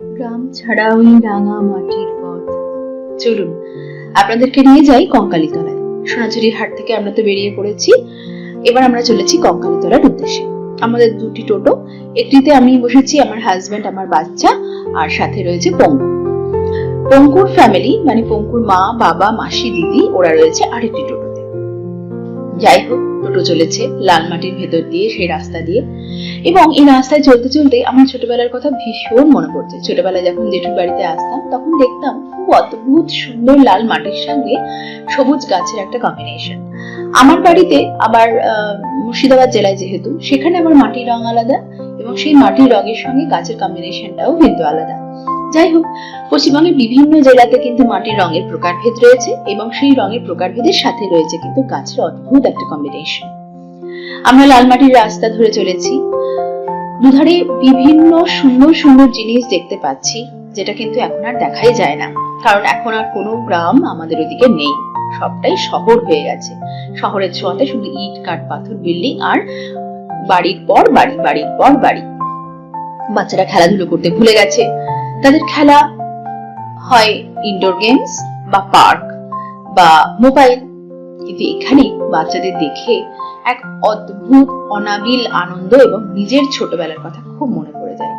গ্রাম ছাড়া ওই রাঙা মাটির পথ। চলুন, আপনাদেরকে নিয়ে যাই কঙ্কালীতলায়। সোনাঝুরির হাট থেকে আমরা তো বেরিয়ে পড়েছি। এবার আমরা চলেছি কঙ্কালীতলার উদ্দেশ্যে। আমাদের দুটি টোটো, একটিতে আমি বসেছি আমার হাজবেন্ড আমার বাচ্চা, আর সাথে রয়েছে পঙ্কু। পঙ্কুর ফ্যামিলি মানে পঙ্কুর মা, বাবা, মাসি, দিদি, ওরা রয়েছে আরেকটি টোটোতে। যাই হোক, টোটো চলেছে লাল মাটির ভেতর দিয়ে, সেই রাস্তা দিয়ে। এবং এই রাস্তায় চলতে চলতে আমার ছোটবেলার কথা ভীষণ মনে পড়ছে। ছোটবেলায় যখন জেঠুর বাড়িতে আসতাম, তখন দেখতাম খুব অদ্ভুত সুন্দর লাল মাটির সঙ্গে সবুজ গাছের একটা কম্বিনেশন আমার বাড়িতে আবার মুর্শিদাবাদ জেলায় যেহেতু, সেখানে আমার মাটির রং আলাদা এবং সেই মাটির রঙের সঙ্গে গাছের কম্বিনেশনটাও কিন্তু আলাদা। যাই হোক, পশ্চিমবঙ্গের বিভিন্ন জেলাতে কিন্তু মাটির রঙের প্রকারভেদ রয়েছে এবং সেই রঙের প্রকারভেদের সাথে রয়েছে কিন্তু গাছের অদ্ভুত একটা কম্বিনেশন আমরা লাল মাটির রাস্তা ধরে চলেছি। দুধারে বিভিন্ন সুন্দর সুন্দর জিনিস দেখতে পাচ্ছি, যেটা কিন্তু এখন আর দেখাই যায় না। কারণ এখন আর কোনো গ্রাম আমাদের ওদিকে নেই। সবটাই শহর হয়ে গেছে। শহরের ছোঁয়াতে শুধু ইট, কাঠ, পাথর, বিল্ডিং আর বাড়ির পর বাড়ি, বাড়ির পর বাড়ি। বাচ্চারা খেলাধুলো করতে ভুলে গেছে। তাদের খেলা হয় ইনডোর গেমস বা পার্ক বা মোবাইল কিন্তু এখানে বাচ্চাদের দেখে এক অদ্ভুত, অনাবিল আনন্দ এবং নিজের ছোটবেলার কথা খুব মনে পড়ে যায়।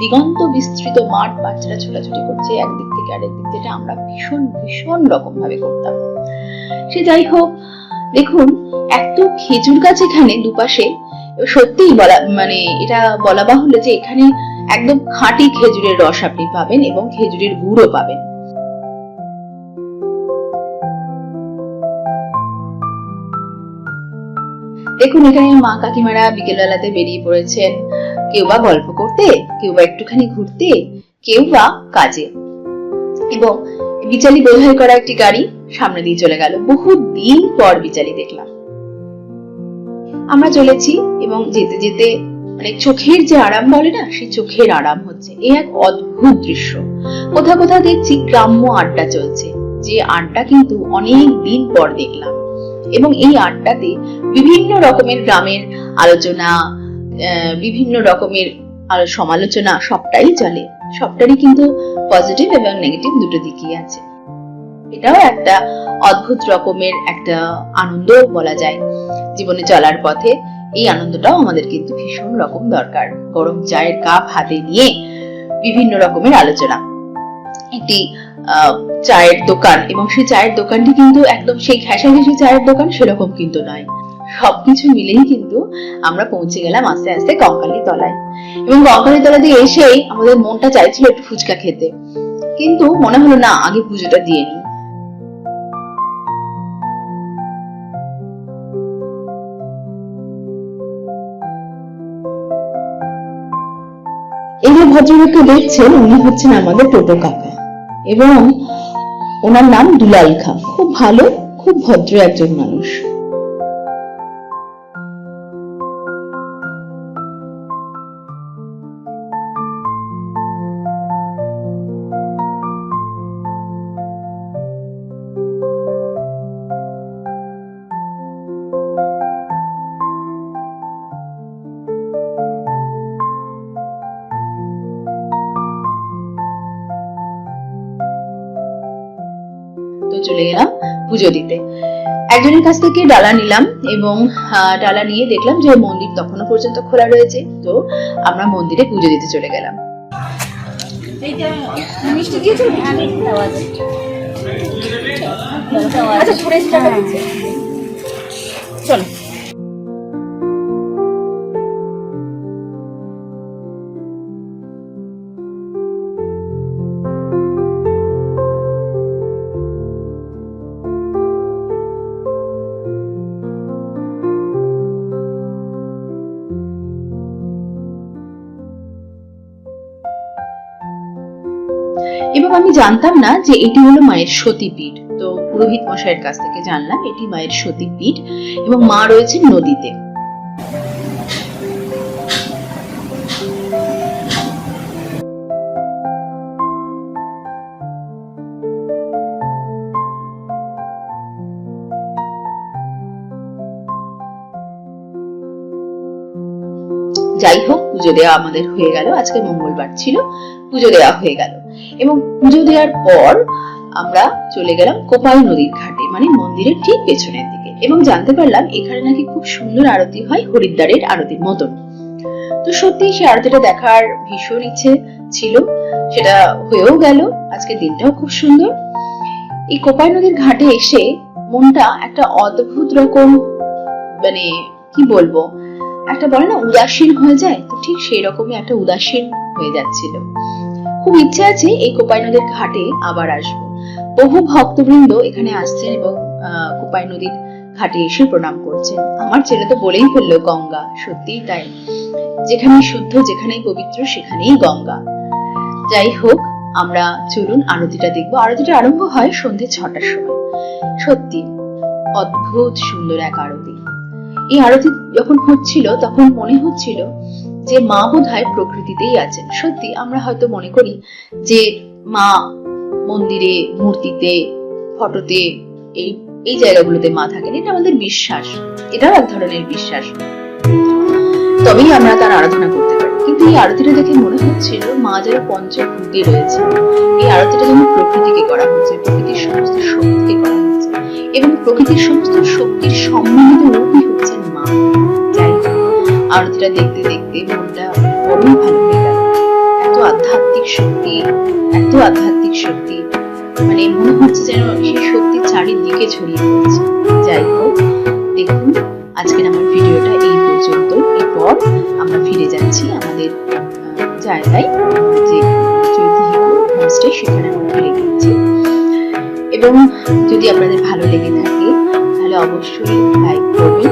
দিগন্ত বিস্তৃত মাঠ বাচ্চারা ছোটাছুটি করছে একদিক থেকে আরেক দিক যেটা আমরা ভীষণ ভীষণ রকম ভাবে করতাম। সে যাই হোক, দেখুন, এত খেজুর গাছ এখানে দুপাশে। সত্যিই বলা মানে এটা বলা বাহুল্য যে এখানে একদম খাঁটি খেজুরের রস আপনি পাবেন এবং খেজুরের গুড়ও পাবেন। দেখুন, এখানে মা কাকিমারা বিকেলবেলাতে বেরিয়ে পড়েছেন। কেউ বা গল্প করতে, কেউ বা একটুখানি ঘুরতে, কেউ বা কাজে। এবং বিচালি বোঝাই করা একটি গাড়ি সামনে দিয়ে চলে গেল। বহু দিন পর বিচালি দেখলাম। আমরা চলেছি এবং যেতে যেতে মানে চোখের যে আরাম বলে না, সেই চোখের আরাম হচ্ছে। এ এক অদ্ভুত দৃশ্য। কোথাও কোথাও দেখছি, গ্রাম্য আড্ডা চলছে। যে আড্ডা কিন্তু অনেক দিন পর দেখলাম। এবং এই আড্ডাতে বিভিন্ন রকমের গ্রামের আলোচনা বিভিন্ন রকমের আলো সমালোচনা, সবটাই চলে। সবটারই কিন্তু পজিটিভ এবং নেগেটিভ দুটো দিকই আছে। এটাও একটা অদ্ভুত রকমের একটা আনন্দ বলা যায় জীবনে চলার পথে। এই আনন্দটাও আমাদের কিন্তু ভীষণ রকম দরকার। গরম চায়ের কাপ হাতে নিয়ে বিভিন্ন রকমের আলোচনা। একটি চায়ের দোকান এবং সেই চায়ের দোকানটি কিন্তু একদম সেই ঘেঁষাঘেঁষি চায়ের দোকান সেরকম কিন্তু নয়। সবকিছু মিলেই কিন্তু আমরা পৌঁছে গেলাম আস্তে আস্তে কঙ্কালি তলায়। এবং কঙ্কালি তলা দিয়ে এসেই আমাদের মনটা চাইছিল একটু ফুচকা খেতে। কিন্তু মনে হলো না, আগে পুজোটা দিয়ে নিই। এই যে ভদ্রলোককে দেখছেন, উনি হচ্ছেন আমাদের টোটো কাকা। এবং ওনার নাম দুলাল খা। খুব ভালো খুব ভদ্র একজন মানুষ। চলে গেলাম পুজো দিতে। একজনের কাছ থেকে ডালা নিলাম এবং ডালা নিয়ে দেখলাম যে মন্দির তখনও পর্যন্ত খোলা রয়েছে তো আমরা মন্দিরে পুজো দিতে চলে গেলাম। মিষ্টি এবং আমি জানতাম না যে এটি হলো মায়ের সতীপীঠ। তো পুরোহিত মশাইয়ের কাছ থেকে জানলাম এটি মায়ের সতীপীঠ এবং মা রয়েছেন নদীতে। যাই হোক, পুজো দেওয়া আমাদের হয়ে গেল। আজকে মঙ্গলবার ছিল, পুজো দেওয়া হয়ে গেল। এবং পুজো দেওয়ার পর আমরা চলে গেলাম কোপাই নদীর ঘাটে মানে মন্দিরের ঠিক পেছনের দিকে। এবং জানতে পারলাম এখানে নাকি খুব সুন্দর আরতি হয় হরিদ্বারের আরতির মতন। তো সত্যি সেই আরতিটা দেখার ভীষণ ইচ্ছে ছিল, সেটা হয়েও গেল আজকে দিনটাও খুব সুন্দর। এই কোপাই নদীর ঘাটে এসে মনটা একটা অদ্ভুত রকম মানে কি বলব, একটা বলে না উদাসীন হয়ে যায়, তো ঠিক সেই রকমই একটা উদাসীন হয়ে যাচ্ছিল। খুব ইচ্ছে আছে এই কোপাই নদীর ঘাটে আবার আসব। বহু ভক্তবৃন্দ এখানে আসছেন এবং কোপাই নদীর ঘাটে এসে প্রণাম করছেন। আমার ছেলে তো বলেই ফেলল গঙ্গা, সত্যিই তাই। যেখানেই শুদ্ধ, যেখানেই পবিত্র, সেখানেই গঙ্গা। যাই হোক, আমরা চলুন আরতিটা দেখব। আরতিটা আরম্ভ হয় সন্ধে ছটার সময়। সত্যি, অদ্ভুত সুন্দর এক আরতি। এই আরতি যখন হচ্ছিল, তখন মনে হচ্ছিল যে মা বোধহয় প্রকৃতিতেই আছেন। সত্যি আমরা হয়তো মনে করি যে মা মন্দিরে, মূর্তিতে, ফটোতে, এই এই জায়গাগুলোতে মা থাকেন। এটা আমাদের বিশ্বাস। এটাও এক ধরনের বিশ্বাস। তবেই আমরা তার আরাধনা করতে পারি। কিন্তু এই আরতিটা দেখে মনে হচ্ছিল মা যারা পঞ্চভূতে রয়েছে এই আরতিটা যেন প্রকৃতিকে করা হচ্ছে, প্রকৃতির সমস্ত শক্তিকে করা হচ্ছে। এবং প্রকৃতির সমস্ত শক্তির সম্মিলিত রূপই হচ্ছেন মা। আরতিটা দেখতে দেখতে মনটা বড়ই ভালো হয়ে গেল। এত আধ্যাত্মিক শক্তি, এত আধ্যাত্মিক শক্তি মানে মনে হচ্ছে যেন সেই শক্তি চারিদিকে ছড়িয়ে পড়েছে। যাই হোক, দেখুন, আজকের আমার ভিডিওটা এই পর্যন্ত। এরপর আমরা ফিরে যাচ্ছি আমাদের জায়গায়, যে চৈতিহিক হোমস্টে সেখানে আমরা ফিরে গিয়েছি এবং যদি আপনাদের ভালো লেগে থাকে, তাহলে অবশ্যই লাইক করবেন